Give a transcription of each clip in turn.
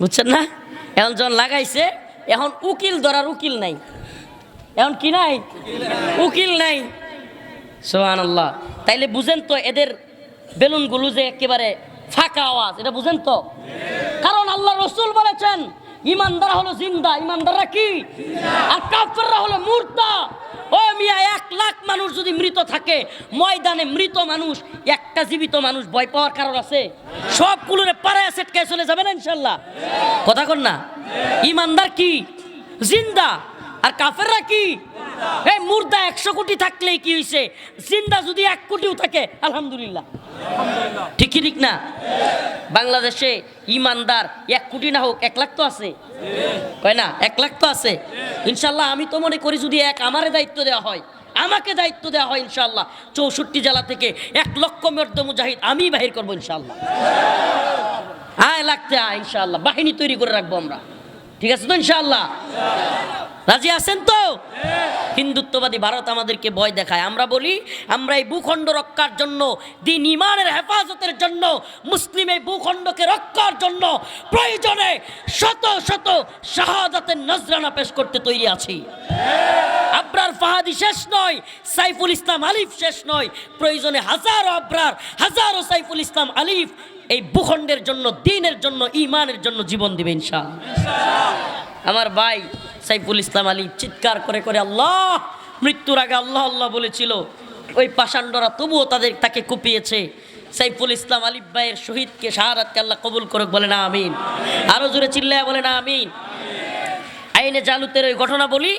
বুঝছেন না? এখন যখন লাগাইছে, এখন উকিল ধরার উকিল নাই। এখন কি নাই? উকিল নাই। সোহান আল্লাহ তাইলে বুঝেন তো এদের বেলুনগুলো যে একেবারে ফাঁকা আওয়াজ, এটা বুঝেন তো? কারণ আল্লাহ রসুল বলেছেন ইমানদার হলো জিন্দা ইমানদাররা কি? আর কাফেররা হলো মুর্দা ও মিয়া এক লাখ মানুষ যদি মৃত থাকে ময়দানে মৃত মানুষ একটা জীবিত মানুষ ভয় পাওয়ার কারণ আছে? সবগুলোরে পাড়ায় সেটকে চলে না ইনশাল্লাহ। কথা কর না। ইমানদার কি? জিন্দা। আর কাফেররা কি? এই মুর্দা একশো কোটি থাকলেই কি হয়েছে জিন্দা যদি এক কোটিও থাকে, আলহামদুলিল্লাহ। ঠিক ঠিক না? বাংলাদেশে ইমানদার এক কোটি না হোক, এক লাখ তো আছে। কয় না? এক লাখ তো আছে। ইনশাল্লাহ আমি তো মনে করি যদি এক আমারে দায়িত্ব দেওয়া হয়, আমাকে দায়িত্ব দেওয়া হয় ইনশাল্লাহ, চৌষট্টি জেলা থেকে এক লক্ষ মর্দ মুজাহিদ আমি বাহির করব ইনশাল্লাহ। আয় লাগতে আয় ইনশাল্লাহ, বাহিনী তৈরি করে রাখব আমরা। ঠিক আছে তো ইনশাল্লাহ? রাজি আছেন তো? হিন্দুত্ববাদী ভারত আমাদেরকে ভয় দেখায়। আমরা বলি, আমরা এই ভূখণ্ড রক্ষার জন্য, দিন ইমানের হেফাজতের জন্য, মুসলিম এই ভূখণ্ডকে রক্ষার জন্য প্রয়োজনে শত শত শাহাদাতের নজরানা পেশ করতে তৈরি আছি। আবরার ফাহাদি শেষ নয়, সাইফুল ইসলাম আলিফ শেষ নয়, প্রয়োজনে হাজারো আবরার, হাজারো সাইফুল ইসলাম আলিফ এই ভূখণ্ডের জন্য, দিনের জন্য, ইমানের জন্য জীবন দিবে ইনশাআল্লাহ। আমার ভাই সাইফুল ইসলাম আলী চিৎকার করে করে আল্লাহ, মৃত্যুর আগে আল্লাহ আল্লাহ বলেছিল, ওই পাষাণ্ডরা তবুও তাদের, তাকে কুপিয়েছে। সাইফুল ইসলাম আলিফ ভাইয়ের শহীদকে, শাহাদাতকে আল্লাহ কবুল করুক বলে না আমিন। আরও জোরে চিল্লায় বলে না আমিন। আইনে জালুতের ওই ঘটনা বলি,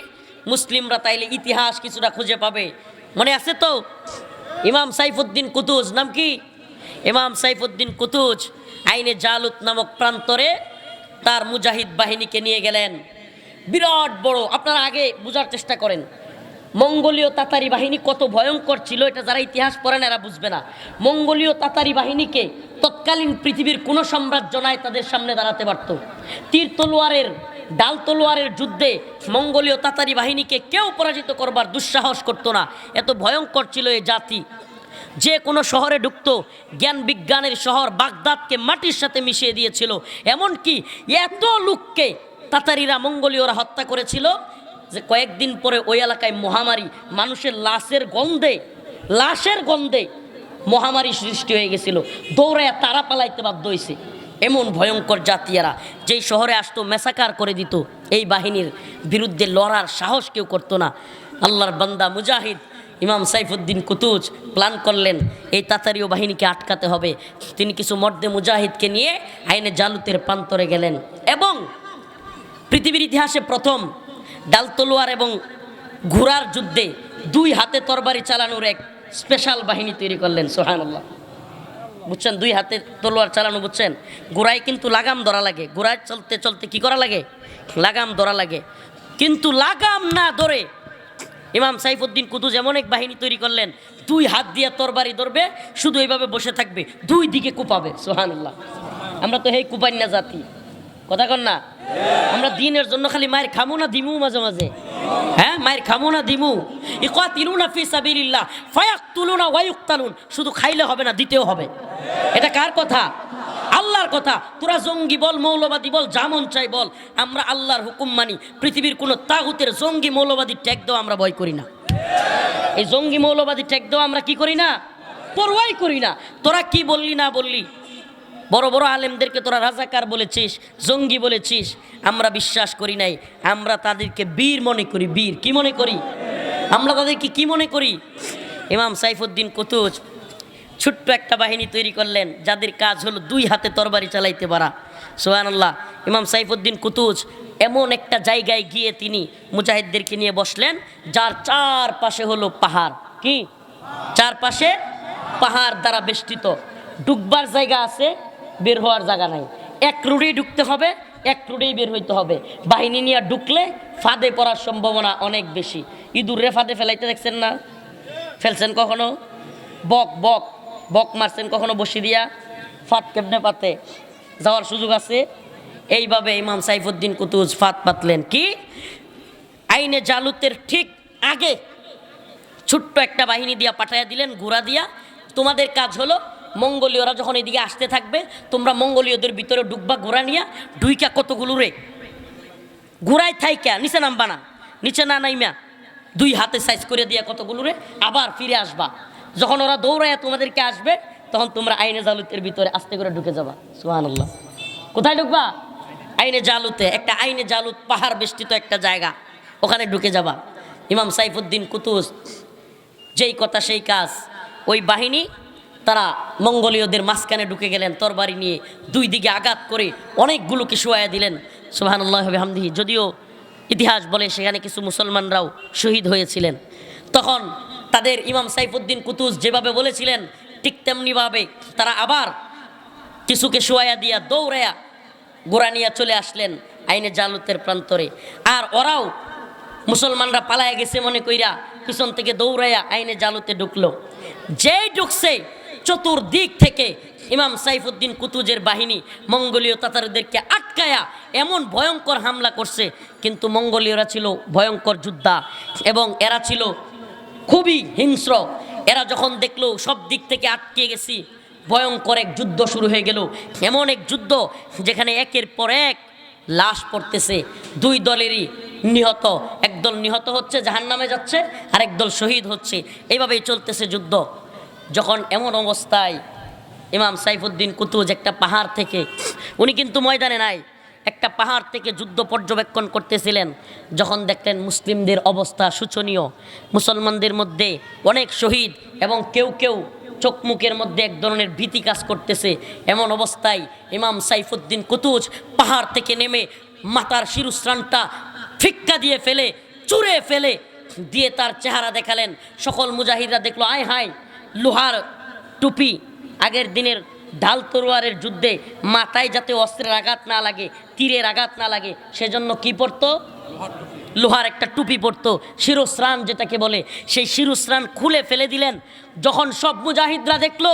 মুসলিমরা তাইলে ইতিহাস কিছুটা খুঁজে পাবে। মনে আছে তো? ইমাম সাইফুদ্দিন কুতুজ, নাম কি? ইমাম সাইফুদ্দিন কুতুজ আইনে জালুত নামক প্রান্তরে তার মুজাহিদ বাহিনীকে নিয়ে গেলেন। বিরাট বড়। আপনারা আগে বোঝার চেষ্টা করেন। মঙ্গোলীয় তাতারি বাহিনী কত ভয়ঙ্কর ছিল, এটা যারা ইতিহাস পড়েন এরা বুঝবে না। মঙ্গোলীয় তাতারি বাহিনীকে তৎকালীন পৃথিবীর কোনো সাম্রাজ্য নাই তাদের সামনে দাঁড়াতে পারত। তীর তলোয়ারের, ডাল তলোয়ারের যুদ্ধে মঙ্গোলীয় তাতারি বাহিনীকে কেউ পরাজিত করবার দুঃসাহস করতো না। এত ভয়ঙ্কর ছিল এই জাতি। যে কোনো শহরে ঢুকতো, জ্ঞান বিজ্ঞানের শহর বাগদাদকে মাটির সাথে মিশিয়ে দিয়েছিল। এমনকি এত লোককে তাতারিরা মঙ্গোলীয়রা হত্যা করেছিল যে কয়েকদিন পরে ওই এলাকায় মহামারী, মানুষের লাশের গন্ধে লাশের গন্ধে মহামারী সৃষ্টি হয়ে গেছিল। দৌড়ায় তারা পালাইতে বাধ্য হয়েছে এমন ভয়ঙ্কর জাতিয়ারা, যেই শহরে আসতো, মেসাকার করে দিত, এই বাহিনীর বিরুদ্ধে লড়ার সাহস কেউ করতো না। আল্লাহর বান্দা মুজাহিদ ইমাম সাইফুদ্দিন কুতুজ প্ল্যান করলেন, এই তাতারীয় বাহিনীকে আটকাতে হবে। তিনি কিছু মর্দে মুজাহিদকে নিয়ে আইনে জালুতের প্রান্তরে গেলেন এবং পৃথিবীর ইতিহাসে প্রথম ডাল তলোয়ার এবং ঘোড়ার যুদ্ধে দুই হাতে তরবারি চালানোর এক স্পেশাল বাহিনী তৈরি করলেন সোহানুল্লাহ বুঝছেন? দুই হাতে তলোয়ার চালানো, বুঝছেন? গোড়ায় কিন্তু লাগাম ধরা লাগে। গোড়ায় চলতে চলতে কি করা লাগে? লাগাম ধরা লাগে। কিন্তু লাগাম না ধরে ইমাম সাইফুদ্দিন কুতুজ এমন এক বাহিনী তৈরি করলেন, দুই হাত দিয়ে তরবারি ধরবে, শুধু এইভাবে বসে থাকবে, দুই দিকে কুপাবে সোহানুল্লাহ আমরা তো হেই কুপান্না জাতি। কথা কন না? আমরা দিনের জন্য খালি মায়ের খামো না দিমু মাঝে মাঝে। হ্যাঁ মায়ের খামো না দিমু। ইকাতিলুনা ফি সাবিলিল্লাহ, ফায়াকতুলুনা ওয়ায়ুকতালুন শুধু খাইলে হবে না, দিতেও হবে। এটা কার কথা? আল্লাহর কথা। তোরা জঙ্গি বল, মৌলবাদী বল জামন চাই বল। আমরা আল্লাহর হুকুম মানি। পৃথিবীর কোনো তাগুতের জঙ্গি মৌলবাদী ট্যাগ দেওয়া আমরা ভয় করি না। এই জঙ্গি মৌলবাদী ট্যাগ দেওয়া আমরা কি করি না? পরোয়াই করি না। তোরা কি বললি না বললি বড় বড় আলেমদেরকে তোরা রাজাকার বলেছিস, জঙ্গি বলেছিস, আমরা বিশ্বাস করি নাই। আমরা তাদেরকে বীর মনে করি, বীর। কি মনে করি? আমরা তাদেরকে কি মনে করি? ইমাম সাইফুদ্দিন কুতুজ ছোট্ট একটা বাহিনী তৈরি করলেন, যাদের কাজ হলো দুই হাতে তরবারি চালাইতে পারা। সোহান আল্লাহ ইমাম সাইফুদ্দিন কুতুজ এমন একটা জায়গায় গিয়ে তিনি মুজাহিদদেরকে নিয়ে বসলেন, যার চার পাশে হলো পাহাড়। কি? চারপাশে পাহাড় দ্বারা বেষ্টিত। ডুববার জায়গা আছে? বের হওয়ার জায়গা নাই। এক রুটেই ঢুকতে হবে, এক রুটেই বের হইতে হবে। বাহিনী নিয়ে ঢুকলে ফাঁদে পড়ার সম্ভাবনা অনেক বেশি। ইঁদুরে ফাঁদে ফেলাইতে দেখছেন না? ফেলছেন কখনো? বক বক বক মারছেন কখনো বসি দিয়া? ফাঁদ কেমনে পাতে? যাওয়ার সুযোগ আছে? এইভাবে ইমাম সাইফুদ্দিন কুতুজ ফাঁদ পাতলেন কি? আইনে জালুতের ঠিক আগে ছোট্ট একটা বাহিনী দিয়া পাঠাইয়া দিলেন ঘোড়া দিয়া। তোমাদের কাজ হলো মঙ্গলীয়রা যখন এদিকে আসতে থাকবে, তোমরা মঙ্গলীয়দের ভিতরে ডুববা ঘোরা নিয়া ডুইকা কতগুলো রে? ঘোরায় থাইকা, নিচে নামবা না, নিচে না নাইমা, দুই হাতে সাইজ করে দিয়া কতগুলো রে? আবার ফিরে আসবা। যখন ওরা দৌড়ায় তোমাদেরকে আসবে, তখন তোমরা আইনে জালুতের ভিতরে আস্তে করে ঢুকে যাবা। সুহান কোথায় ঢুকবা? আইনে জালুতে, একটা আইনে জালুত, পাহাড় বেষ্টিত একটা জায়গা। ওখানে ঢুকে যাবা। ইমাম সাইফুদ্দিন কুতুস, যেই কথা, সেই কাজ। ওই বাহিনী তারা মঙ্গলীয়দের মাঝখানে ঢুকে গেলেন তরবারি নিয়ে দুই দিকে আঘাত করে অনেকগুলোকে শোয়া দিলেন। সুবাহানুল্লাহ হামদিহি যদিও ইতিহাস বলে সেখানে কিছু মুসলমানরাও শহীদ হয়েছিলেন। তখন তাদের ইমাম সাইফুদ্দিন কুতুস যেভাবে বলেছিলেন, ঠিক তেমনিভাবে তারা আবার কিছুকে শোয়া দিয়া দৌড়ায়া গোড়া নিয়ে চলে আসলেন আইনে জালুতের প্রান্তরে। আর ওরাও মুসলমানরা পালায় গেছে মনে কইরা পিছন থেকে দৌড়াইয়া আইনে জালুতে ঢুকলো। যেই ঢুকছে চতুর্দিক থেকে ইমাম সাইফুদ্দিন কুতুজের বাহিনী মঙ্গলীয় তাতারদেরকে আটকায়া এমন ভয়ঙ্কর হামলা করছে। কিন্তু মঙ্গলীয়রা ছিল ভয়ঙ্কর যোদ্ধা এবং এরা ছিল খুবই হিংস্র। এরা যখন দেখল সব দিক থেকে আটকে গেছি, ভয়ঙ্কর এক যুদ্ধ শুরু হয়ে গেল। এমন এক যুদ্ধ যেখানে একের পর এক লাশ পড়তেছে। দুই দলেরই নিহত, একদল নিহত হচ্ছে জাহান নামে যাচ্ছে আর একদল শহীদ হচ্ছে। এইভাবেই চলতেছে যুদ্ধ। যখন এমন অবস্থায় ইমাম সাইফুদ্দিন কুতুজ একটা পাহাড় থেকে, উনি কিন্তু ময়দানে নাই, একটা পাহাড় থেকে যুদ্ধ পর্যবেক্ষণ করতেছিলেন, যখন দেখলেন মুসলিমদের অবস্থা শোচনীয়, মুসলমানদের মধ্যে অনেক শহীদ এবং কেউ কেউ চোখ মুখের মধ্যে এক ধরনের ভীতি কাজ করতেছে, এমন অবস্থায় ইমাম সাইফুদ্দিন কুতুজ পাহাড় থেকে নেমে মাতার শিরুস্রানটা ফিক্কা দিয়ে ফেলে, চুরে ফেলে, দিয়ে তার চেহারা দেখালেন, সকল মুজাহিদরা দেখল, আয় হায় লোহার টুপি, আগের দিনের ঢাল তরোয়ারের যুদ্ধে মাথায় যাতে অস্ত্রের আঘাত না লাগে, তীরের আঘাত না লাগে, সেজন্য কি পরতো? লোহার একটা টুপি পরতো শিরস্রান যেটাকে বলে, সেই শিরস্রান খুলে ফেলে দিলেন। যখন সব মুজাহিদরা দেখল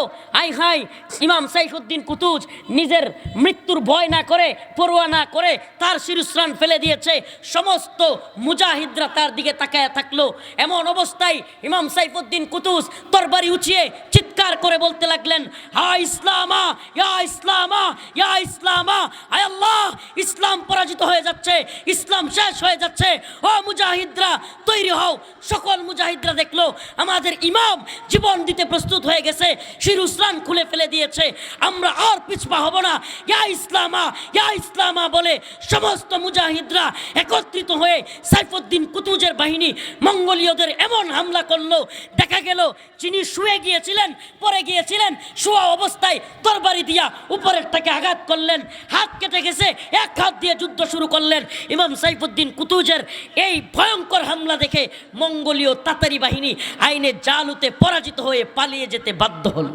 আই হাই, ইমাম সাইফুদ্দিন কুতুজ নিজের মৃত্যুর ভয় না করে পড়ুয়া না করে তার শিরস্রান ফেলে দিয়েছে। সমস্ত মুজাহিদরা তার দিকে তাকায় থাকল। এমন অবস্থায় ইমাম সাইফুদ্দিন কুতুজ তরবারি উঠিয়ে চিৎকার করে বলতে লাগলেন, হা ইসলামা, ইয়া ইসলামা ইয়া ইসলামা আয় আল্লাহ, ইসলাম পরাজিত হয়ে যাচ্ছে, ইসলাম শেষ হয়ে যাচ্ছে ও মুজাহিদরা, তৈরি হও। সকল মুজাহিদরা দেখল, আমাদের ইমাম জীবন দিতে প্রস্তুত হয়ে গেছে শিরুসলান খুলে ফেলে দিয়েছে। আমরা আর পিছপা হব না। ইয়া ইসলামা ইয়া ইসলামা বলে সমস্ত মুজাহিদরা একত্রিত হয়ে সাইফুদ্দিন কুতুজের বাহিনী মঙ্গোলীয়দের এমন হামলা করল। দেখা গেল, যিনি শুয়ে গিয়েছিলেন পরে গিয়েছিলেন, শোয়া অবস্থায় তরবারি দিয়া উপরেরটাকে আঘাত করলেন। হাত কেটে গেছে, এক হাত দিয়ে যুদ্ধ শুরু করলেন। ইমাম সাইফুদ্দিন কুতুজের এই ভয়ঙ্কর হামলা দেখে মঙ্গোলীয় তাতারি বাহিনী আইনে জালুতে পরাজিত হয়ে পালিয়ে যেতে বাধ্য হল।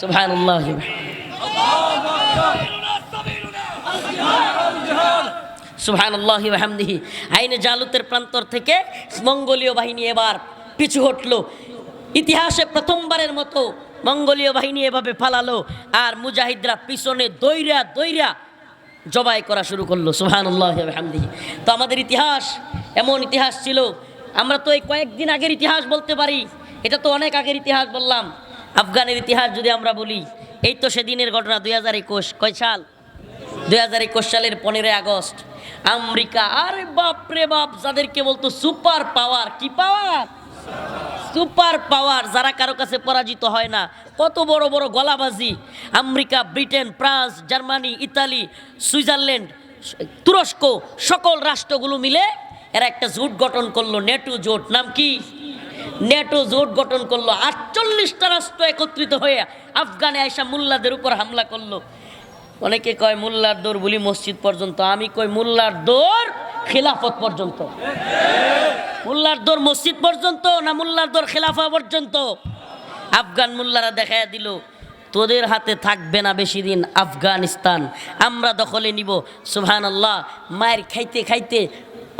সুবহানাল্লাহ। আইনে জালুতের প্রান্তর থেকে মঙ্গোলীয় বাহিনী এবার পিছু হটলো। ইতিহাসে প্রথমবারের মতো মঙ্গোলীয় বাহিনী এভাবে পালালো। আর মুজাহিদরা পিছনে দৈরা দৈরা জবাই করা শুরু করল, সুবহানাল্লাহ হামদিহি তো আমাদের ইতিহাস এমন ইতিহাস ছিল, আমরা তো এই কয়েকদিন আগের ইতিহাস বলতে পারি, এটা তো অনেক আগের ইতিহাস বললাম। আফগানের ইতিহাস যদি আমরা বলি, এই তো সেদিনের ঘটনা, দুই হাজার একুশ, কয় সাল? দুই হাজার একুশ সালের পনেরোই আগস্ট। আমেরিকা, আরে বাপ রে বাপ, যাদেরকে বলতো সুপার পাওয়ার, কি পাওয়ার? সুপার পাওয়ার যারা কারও কাছে পরাজিত হয় না। কত বড় বড় গলাবাজি। America, Britain, France, Germany, Italy, Switzerland, তুরস্ক, সকল রাষ্ট্রগুলো মিলে এরা একটা জোট গঠন করল, নেটো জোট। নাম কি? নেটো জোট গঠন করল। আটচল্লিশটা রাষ্ট্র একত্রিত হয়ে আফগানে আয়সা মুল্লাদের উপর হামলা করল। অনেকে কয় মোল্লার দৌড় বলি মসজিদ পর্যন্ত, আমি কই মোল্লার দৌড় খেলাফত পর্যন্ত। মোল্লার দৌড় মসজিদ পর্যন্ত না মোল্লার দৌড় খেলাফা পর্যন্ত? আফগান মোল্লারা দেখায় দিল, তোদের হাতে থাকবে না বেশি দিন আফগানিস্তান, আমরা দখলে নিব। সুহান আল্লাহ মায়ের খাইতে খাইতে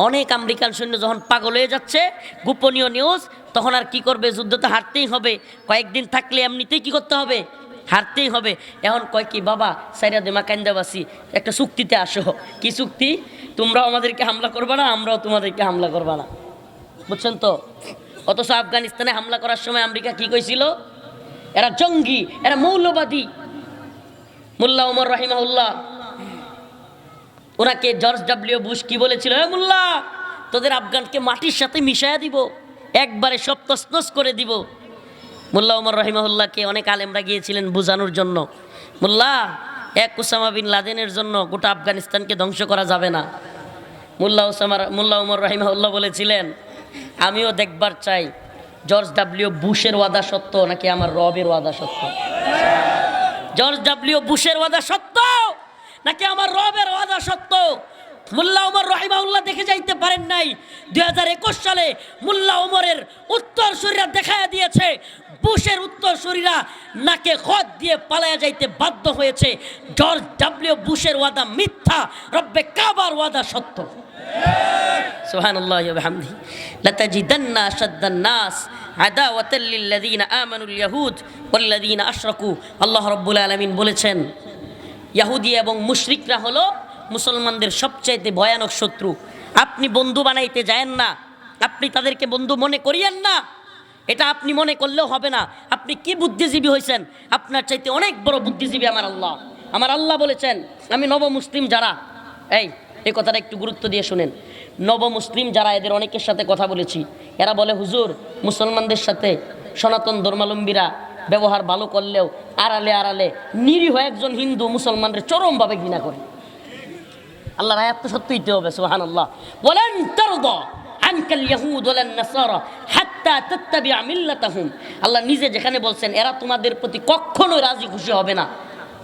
অনেক আমেরিকান সৈন্য যখন পাগল হয়ে যাচ্ছে, গোপনীয় নিউজ, তখন আর কি করবে? যুদ্ধ তো হারতেই হবে। কয়েকদিন থাকলে এমনিতেই কি করতে হবে? হারতেই হবে। এখন কয় কি, বাবা, সাইরা দেমা কান্দাবাসী একটা চুক্তিতে আসো। কি চুক্তি? তোমরাও আমাদেরকে হামলা করবা না, আমরাও তোমাদেরকে হামলা করবা না। বুঝছেন তো? অথচ আফগানিস্তানে হামলা করার সময় আমেরিকা কি কইছিল? এরা জঙ্গি, এরা মৌলবাদী। মোল্লা উমর রাহিমাহুল্লাহ, ওনাকে জর্জ ডাব্লিউ বুশ কি বলেছিল? হে মোল্লা, তোদের আফগানকে মাটির সাথে মিশাইয়া দিব, একবারে সব তসনস করে দিব। মোল্লা উমর রহিমাহুল্লাহকে অনেক আলেমরা গিয়েছিলেন বোঝানোর জন্য। মোল্লা, এক উসামা বিন লাদেনের জন্য গোটা আফগানিস্তানকে ধ্বংস করা যাবে না। মোল্লা ওসামার মোল্লা উমর রহিমাহুল্লাহ বলেছিলেন, আমিও দেখবার চাই জর্জ ডাব্লিউ বুশের ওয়াদা সত্য নাকি আমার রবের ওয়াদা সত্য? জর্জ ডাব্লিউ বুশের ওয়াদা সত্য নাকি আমার রবের ওয়াদা সত্য? মুল্লা উমর রহিমাউল্লাহ দেখে যাইতে পারেন নাই দুই হাজার একুশ সালে মুল্লা উমরের উত্তর শরীরা দেখাইয়া দিয়েছে বুশের উত্তর শরীরা নাকে খত দিয়ে পালায়া যাইতে বাধ্য হয়েছে জর্জ ডাব্লিউ বুশের ওয়াদা মিথ্যা রব্বে কাবার ওয়াদা সত্য سبحان الله وبحمده لتجدن أشد الناس عداوة للذين آمنوا اليهود والذين أشركوا الله رب العالمين বলেছেন ইহুদি এবং মুশরিকরা হলো মুসলমানদের সবচাইতে ভয়ানক শত্রু। আপনি বন্ধু বানাইতে যায়েন না। আপনি তাদেরকে বন্ধু মনে করিয়েন না। এটা আপনি মনে করলেও হবে না। আপনি কি বুদ্ধিজীবী হয়েছেন আপনার চাইতে অনেক বড় বুদ্ধিজীবী আমার আল্লাহ। আমার আল্লাহ বলেছেন, আমি নব মুসলিম যারা, এই এই কথাটা একটু গুরুত্ব দিয়ে শুনেন। নব মুসলিম যারা, এদের অনেকের সাথে কথা বলেছি। এরা বলে, হুজুর, মুসলমানদের সাথে সনাতন ধর্মাবলম্বীরা ব্যবহার ভালো করলেও আড়ালে আড়ালে নিরীহ একজন হিন্দু মুসলমানদের চরমভাবে ঘৃণা করে। আল্লাহর আয়াত তো সত্যি হইতে হবে সুহান আল্লাহ বলেন, তরদ আনকাল ইয়াহুদ ওয়ালান নাসারা হাত্তা তাত্তাবিআ মিল্লাতাহুম। আল্লাহ নিজে যেখানে বলছেন, এরা তোমাদের প্রতি কখনোই রাজি খুশি হবে না।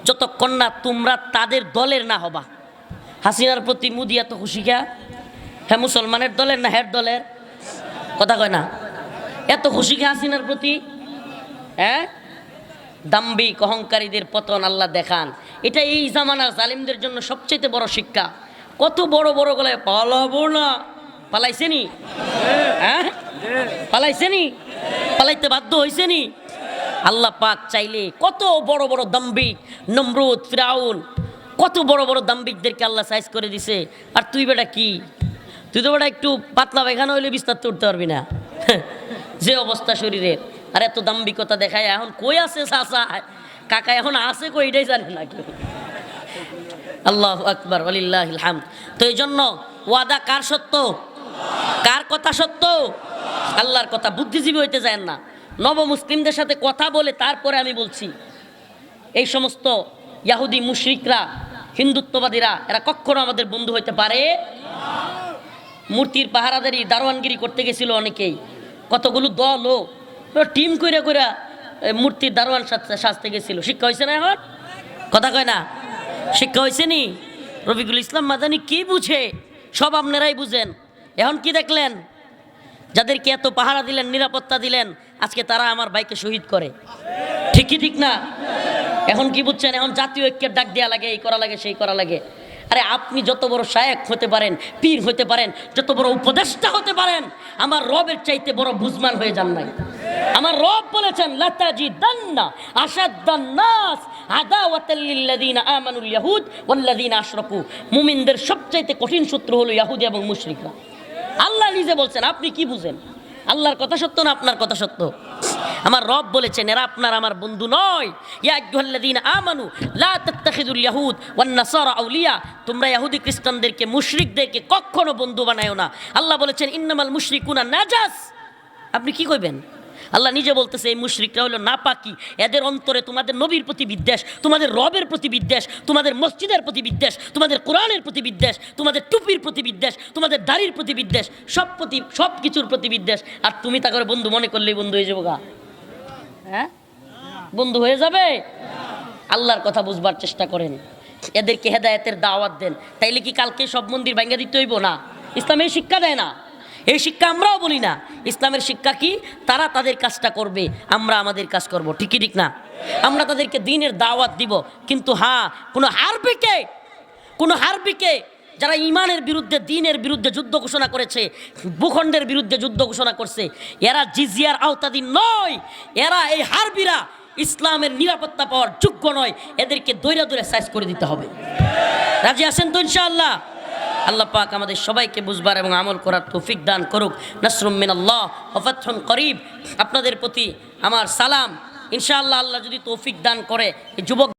যতক্ষণ না তোমরা তাদের দলের না হবা। হাসিনার প্রতি মুদি এত খুশি কে? হ্যাঁ মুসলমানের দলের না হের দলের? কথা কয় না। এত খুশি কে হাসিনার প্রতি? হ্যাঁ? দাম্বিক অহংকারীদের পতন আল্লাহ দেখান। এটা এই জামানার জালিমদের জন্য সবচেয়ে বড় শিক্ষা। কত বড় বড় গলায়, পালাবো না। পালাইছেনি? হ্যাঁ? পালাইছেনি? পালাইতে বাধ্য হয়েছেনি আল্লাহ পাক চাইলে কত বড় বড় দাম্বিক নমরুদ, ফিরাউন, কত বড় বড় দাম্বিকদেরকে আল্লাহ সাইজ করে দিছে। আর তুই বেটা কি? তুই তো বেটা একটু পাতলা পায়খানা হইলে বিস্তার উঠতে পারবি না। যে অবস্থা শরীরের আর এত দাম্বিকতা দেখায় এখন কই আছে চাচা? কাকা এখন আছে কই? এটাই জানে না কেউ। আল্লাহ আকবর আলিল্লাহ হাম তো এই জন্য ওয়াদা কার সত্য? কার কথা সত্য? আল্লাহর কথা। বুদ্ধিজীবী হইতে যায় না। নব মুসলিমদের সাথে কথা বলে তারপরে আমি বলছি এই সমস্ত ইয়াহুদি মুশরিকরা হিন্দুত্ববাদীরা এরা কখনো আমাদের বন্ধু হইতে পারে? মূর্তির পাহারাদারি দারোয়ানগিরি করতে গেছিল অনেকেই। কতগুলো দল ও টিম করে এ, মূর্তির দারোয়ান সাজ- সাজতে গেছিল। শিক্ষা হয়েছে না এখন? কথা কয় না? শিক্ষা হয়েছে নি? রফিকুল ইসলাম মাদানি কি বুঝে? সব আপনারাই বুঝেন। এখন কি দেখলেন? যাদেরকে এত পাহারা দিলেন, নিরাপত্তা দিলেন, আজকে তারা আমার বাইকে শহীদ করে। ঠিকই ঠিক না? এখন কি বুঝছেন? এখন জাতীয় ঐক্যের ডাক দেওয়া লাগে, এই করা লাগে, সেই করা লাগে। আরে আপনি যত বড় শায়েক হতে পারেন, পীর হতে পারেন, যত বড় উপদেষ্টা হতে পারেন, আমার রবের চাইতে বড় বুজমান হয়ে যান নাই। আমার রব বলেছেন লতাজি দান্না আসাদ্দান নাস আদাওয়াতাল্লিল্লাযিনা আমানুল ইয়াহুদ ওয়াল্লাযিনা আশরাকু। মুমিনদের সবচাইতে কঠিন শত্রু হলো ইয়াহুদি এবং মুশরিকরা। আল্লাহ নিজে বলছেন, আপনি কি বুঝেন? আল্লাহর কথা সত্য না আপনার কথা সত্য? আমার রব বলেছেন, এরা আপনার আমার বন্ধু নয়। ইয়া আইয়ুহাল্লাযীনা আমানু, লা তাত্তাখিযুল ইয়াহুদ ওয়ান নাসারা আউলিয়া। তোমরা ইহুদি খ্রিস্টানদেরকে, মুশরিকদেরকে কখনো বন্ধু বানায়ো না। আল্লাহ বলেছেন, ইন্নামাল মুশরিকুনা নাজাস। আপনি কি কইবেন? আল্লাহ নিজে বলতেছে, এই মুশরিকরা হলো নাপাকি। এদের অন্তরে তোমাদের নবীর প্রতি বিদ্বেষ, তোমাদের রবের প্রতি বিদ্বেষ, তোমাদের মসজিদের প্রতি বিদ্বেষ, তোমাদের কোরআনের প্রতি বিদ্বেষ, তোমাদের টুপির প্রতি বিদ্বেষ, তোমাদের দাড়ির প্রতি বিদ্বেষ, সব প্রতি সব কিছুর প্রতি বিদ্বেষ। আর তুমি তা করে বন্ধু মনে করলেই বন্ধু হয়ে যাব গা। হ্যাঁ? বন্ধু হয়ে যাবে? আল্লাহর কথা বুঝবার চেষ্টা করেন। এদেরকে হেদায়তের দাওয়াত দেন। তাইলে কি কালকে সব মন্দির ভাঙ্গা দিতে হইব না? ইসলাম এই শিক্ষা দেয় না। এই শিক্ষা আমরাও বলি না। ইসলামের শিক্ষা কি? তারা তাদের কাজটা করবে, আমরা আমাদের কাজ করব। ঠিকই ঠিক না? আমরা তাদেরকে দিনের দাওয়াত দিব। কিন্তু হ্যাঁ কোনো হারবিকে কোনো হারবিকে যারা ইমানের বিরুদ্ধে, দিনের বিরুদ্ধে যুদ্ধ ঘোষণা করেছে, ভূখণ্ডের বিরুদ্ধে যুদ্ধ ঘোষণা করছে, এরা জিজিয়ার আওতাধীন নয়। এরা এই হারবিরা ইসলামের নিরাপত্তা পাওয়ার যোগ্য নয়। এদেরকে দৈরা দৈরা সাইজ করে দিতে হবে। রাজি আছেন তো ইনশাআল্লাহ? আল্লাহ পাক আমাদের সবাইকে বুঝবার এবং আমল করার তৌফিক দান করুক। নাসরুম মিন আল্লাহ ওফাতহন করিব। আপনাদের প্রতি আমার সালাম। ইনশাআল্লাহ আল্লাহ যদি তৌফিক দান করে যুবক